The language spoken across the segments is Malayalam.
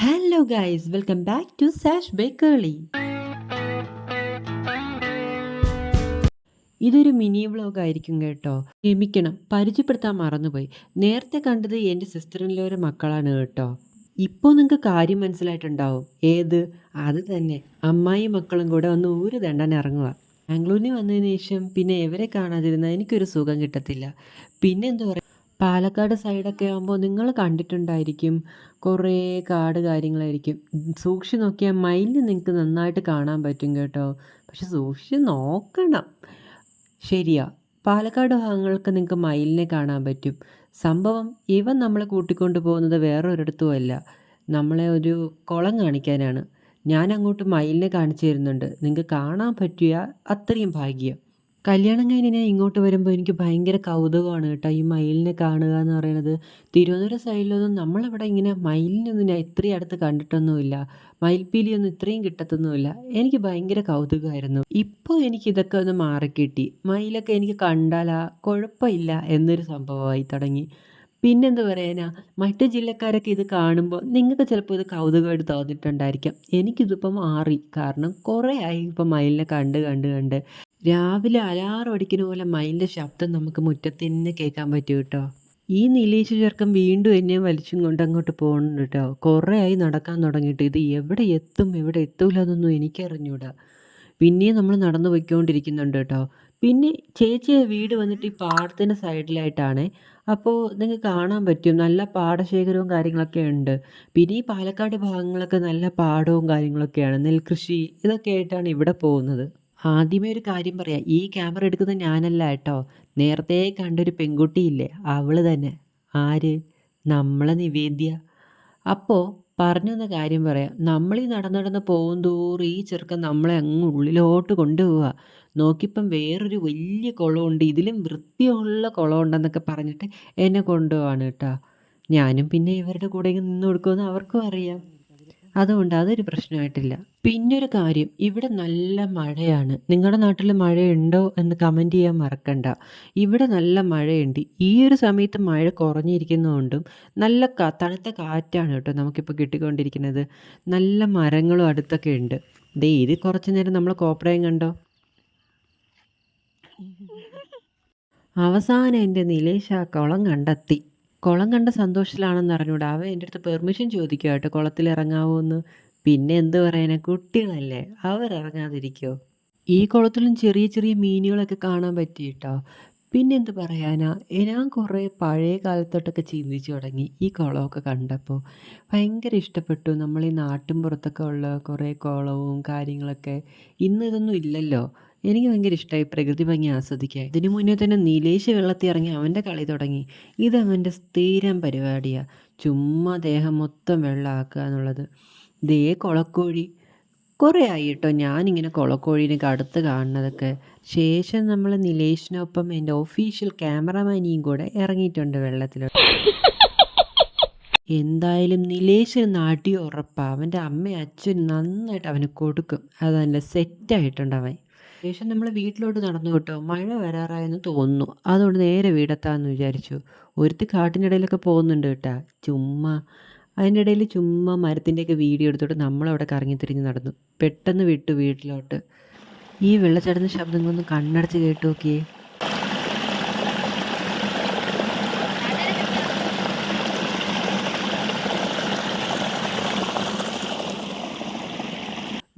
Hello guys welcome back to സാഷ് ബേക്കേളി ഇതൊരു മിനി വ്ലോഗ് ആയിരിക്കും കേട്ടോ. ക്ഷമിക്കണം. പരിചയപ്പെടുത്താൻ മറന്നുപോയി. നേരത്തെ കണ്ടത് എന്റെ സിസ്റ്ററിന്റെ മക്കളാണ് കേട്ടോ. ഇപ്പോൾ നിങ്ങൾക്ക് കാര്യം മനസ്സിലായിട്ടുണ്ടാവും. ഏത്? അത് തന്നെ. അമ്മായി മക്കളും കൂടെ ഒന്ന് ഊര് തണ്ടാൻ ഇറങ്ങുക. ബാംഗ്ലൂരിൽ വന്നതിന് ശേഷം പിന്നെ എവരെ കാണാതിരുന്നാൽ എനിക്കൊരു സുഖം കിട്ടത്തില്ല. പിന്നെ എന്താ പറയുക പാലക്കാട് സൈഡൊക്കെ ആകുമ്പോൾ നിങ്ങൾ കണ്ടിട്ടുണ്ടായിരിക്കും കുറേ കാട് കാര്യങ്ങളായിരിക്കും. സൂക്ഷിച്ച് നോക്കിയാൽ മയിൽ നിങ്ങൾക്ക് നന്നായിട്ട് കാണാൻ പറ്റും കേട്ടോ. പക്ഷെ സൂക്ഷിച്ച് നോക്കണം. ശരിയാ പാലക്കാട് ഭാഗങ്ങൾക്ക് നിങ്ങൾക്ക് മയിലിനെ കാണാൻ പറ്റും. സംഭവം ഇവൻ നമ്മളെ കൂട്ടിക്കൊണ്ട് പോകുന്നത് വേറൊരിടത്തും അല്ല. നമ്മളെ ഒരു കുളം കാണിക്കാനാണ്. ഞാൻ അങ്ങോട്ട് മയിലിനെ കാണിച്ചു തരുന്നുണ്ട്. നിങ്ങൾക്ക് കാണാൻ പറ്റിയ അത്രയും ഭാഗ്യം. കല്യാണം കഴിഞ്ഞ് ഞാൻ ഇങ്ങോട്ട് വരുമ്പോൾ എനിക്ക് ഭയങ്കര കൗതുകമാണ് കേട്ടോ. ഈ മയിലിനെ കാണുക എന്ന് പറയുന്നത്. തിരുവനന്തപുരം സൈഡിലൊന്നും നമ്മളിവിടെ ഇങ്ങനെ മയിലിനൊന്നും ഞാൻ ഇത്രയും അടുത്ത് കണ്ടിട്ടൊന്നുമില്ല. മയിൽപ്പീലിയൊന്നും ഇത്രയും കിട്ടത്തൊന്നുമില്ല. എനിക്ക് ഭയങ്കര കൗതുകമായിരുന്നു. ഇപ്പോൾ എനിക്ക് ഇതൊക്കെ ഒന്ന് മാറിക്കിട്ടി. മയിലൊക്കെ എനിക്ക് കണ്ടാലാ കുഴപ്പമില്ല എന്നൊരു സംഭവമായി തുടങ്ങി. പിന്നെന്താ പറയാനാ? മറ്റു ജില്ലക്കാരൊക്കെ ഇത് കാണുമ്പോൾ നിങ്ങൾക്ക് ചിലപ്പോൾ ഇത് കൗതുകമായിട്ട് തോന്നിയിട്ടുണ്ടായിരിക്കാം. എനിക്കിതിപ്പം മാറി. കാരണം കുറേ ആയി ഇപ്പം മയിലിനെ കണ്ട് കണ്ട് കണ്ട്. രാവിലെ അലാറം അടിക്കുന്ന പോലെ മയിലിന്റെ ശബ്ദം നമുക്ക് മുറ്റത്ത് തന്നെ കേൾക്കാൻ പറ്റും കേട്ടോ. ഈ നിലീശ ചേർക്കം വീണ്ടും എന്നെ വലിച്ചും കൊണ്ട് അങ്ങോട്ട് പോകുന്നുണ്ട് കേട്ടോ. കുറേ ആയി നടക്കാൻ തുടങ്ങിയിട്ട് ഇത് എവിടെ എത്തും എവിടെ എത്തൂല എന്നൊന്നും എനിക്കറിഞ്ഞൂടാ. പിന്നെയും നമ്മൾ നടന്നു പോയിക്കൊണ്ടിരിക്കുന്നുണ്ട് കേട്ടോ. പിന്നെ ചേച്ചിയുടെ വീട് വന്നിട്ട് ഈ പാടത്തിന്റെ സൈഡിലായിട്ടാണ്. അപ്പോൾ നിങ്ങൾക്ക് കാണാൻ പറ്റും നല്ല പാടശേഖരവും കാര്യങ്ങളൊക്കെ ഉണ്ട്. പിന്നെ ഈ പാലക്കാട് ഭാഗങ്ങളൊക്കെ നല്ല പാടവും കാര്യങ്ങളൊക്കെയാണ്. നെൽകൃഷി ഇതൊക്കെ ആയിട്ടാണ് ഇവിടെ പോകുന്നത്. ആദ്യമേ ഒരു കാര്യം പറയാം. ഈ ക്യാമറ എടുക്കുന്നത് ഞാനല്ല കേട്ടോ. നേരത്തെ കണ്ടൊരു പെൺകുട്ടിയില്ലേ അവൾ തന്നെ. ആര്? നമ്മളെ നിവേദ്യ. അപ്പോൾ പറഞ്ഞു വന്ന കാര്യം പറയാം. നമ്മൾ ഈ നടന്ന് നടന്ന് പോകും തോറും ഈ ചെറുക്കൻ നമ്മളെ അങ്ങ് ഉള്ളിലോട്ട് കൊണ്ടുപോവുക നോക്കിയപ്പം വേറൊരു വലിയ കുളമുണ്ട്. ഇതിലും വൃത്തിയുള്ള കുളമുണ്ടെന്നൊക്കെ പറഞ്ഞിട്ട് എന്നെ കൊണ്ടുപോവാണ് കേട്ടോ. ഞാനും പിന്നെ ഇവരുടെ കൂടെ നിന്ന് കൊടുക്കുമെന്ന് അവർക്കും അറിയാം. അതുകൊണ്ട് അതൊരു പ്രശ്നമായിട്ടില്ല. പിന്നൊരു കാര്യം ഇവിടെ നല്ല മഴയാണ്. നിങ്ങളുടെ നാട്ടിൽ മഴയുണ്ടോ എന്ന് കമന്റ് ചെയ്യാൻ മറക്കണ്ട. ഇവിടെ നല്ല മഴയുണ്ട്. ഈ ഒരു സമയത്ത് മഴ കുറഞ്ഞിരിക്കുന്നതുകൊണ്ടും നല്ല തണുത്ത കാറ്റാണ് കേട്ടോ നമുക്കിപ്പോൾ കിട്ടിക്കൊണ്ടിരിക്കുന്നത്. നല്ല മരങ്ങളും അടുത്തൊക്കെ ഉണ്ട്. ദേ ഇത് കുറച്ച് നേരം നമ്മൾ കോപ്രയം കണ്ടോ? അവസാനം എന്റെ നിലേശാക്കോളം കുളം കണ്ടെത്തി. കുളം കണ്ട സന്തോഷത്തിലാണെന്ന് അറിഞ്ഞൂടാ. അവൻ എന്റെ അടുത്ത് പെർമിഷൻ ചോദിക്കുക കേട്ടോ. കുളത്തിൽ ഇറങ്ങാവോ എന്ന് പിന്നെ എന്ത് പറയാനാ? കുട്ടികളല്ലേ. അവർ ഇറങ്ങാതിരിക്കോ. ഈ കുളത്തിലും ചെറിയ ചെറിയ മീനുകളൊക്കെ കാണാൻ പറ്റി കേട്ടോ. പിന്നെ എന്ത് പറയാനാ? ഞാൻ കുറേ പഴയ കാലത്തോട്ടൊക്കെ ചിന്തിച്ചു തുടങ്ങി ഈ കുളമൊക്കെ കണ്ടപ്പോൾ ഭയങ്കര ഇഷ്ടപ്പെട്ടു. നമ്മൾ ഈ നാട്ടിൻ പുറത്തൊക്കെ ഉള്ള കുറേ കുളവും കാര്യങ്ങളൊക്കെ. ഇന്ന് ഇതൊന്നും ഇല്ലല്ലോ. എനിക്ക് ഭയങ്കര ഇഷ്ടമായി പ്രകൃതി ഭംഗി ആസ്വദിക്കാൻ. ഇതിനു മുന്നേ തന്നെ നീലേശ് വെള്ളത്തിൽ ഇറങ്ങി അവന്റെ കളി തുടങ്ങി. ഇത് അവന്റെ സ്ഥിരം പരിപാടിയാണ് ചുമ്മാ ദേഹം മൊത്തം വെള്ളമാക്കുക എന്നുള്ളത്. ദേ കുളക്കോഴി. കുറേ ആയി കേട്ടോ ഞാനിങ്ങനെ കുളക്കോഴീനൊക്കെ അടുത്ത് കാണുന്നതൊക്കെ. ശേഷം നമ്മൾ നിലേഷിനൊപ്പം എന്റെ ഒഫീഷ്യൽ ക്യാമറമാനിയും കൂടെ ഇറങ്ങിയിട്ടുണ്ട് വെള്ളത്തിൽ എന്തായാലും നിലേഷ് നാട്ടി ഉറപ്പാണ് അവന്റെ അമ്മയും അച്ഛനും നന്നായിട്ട് അവന് കൊടുക്കും. അതല്ല സെറ്റായിട്ടുണ്ട് അവൻ. ശേഷം നമ്മൾ വീട്ടിലോട്ട് നടന്നു കേട്ടോ. മഴ വരാറായെന്ന് തോന്നുന്നു. അതുകൊണ്ട് നേരെ വീടെത്താന്ന് വിചാരിച്ചു. ഒരുത്തി ഇടയിലൊക്കെ പോകുന്നുണ്ട് കേട്ടാ. ചുമ്മാ. അതിന്റെ ഇടയിൽ ചുമ്മാ മരത്തിന്റെയൊക്കെ വീഡിയോ എടുത്തോട്ട് നമ്മളവിടെ കറങ്ങി തിരിഞ്ഞ് നടന്നു. പെട്ടെന്ന് വിട്ടു വീട്ടിലോട്ട്. ഈ വെള്ളച്ചാടുന്ന ശബ്ദങ്ങളൊന്നും കണ്ണടച്ച് കേട്ടു നോക്കിയേ.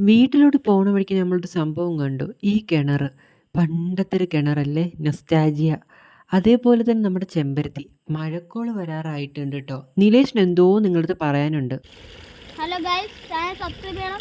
വീട്ടിലോട്ട് പോണ വഴിക്ക് നമ്മളൊരു സംഭവം കണ്ടു. ഈ കിണർ പണ്ടത്തെ ഒരു കിണറല്ലേ? നൊസ്റ്റാജിയ അതേപോലെ തന്നെ നമ്മുടെ ചെമ്പരത്തി. മഴക്കോൾ വരാറായിട്ടുണ്ട് കേട്ടോ നിലേഷിന് എന്തോ നിങ്ങളടുത്ത് പറയാനുണ്ട്. ഹലോ ഗൈസ് ചാനൽ സബ്സ്ക്രൈബ് ചെയ്യണം.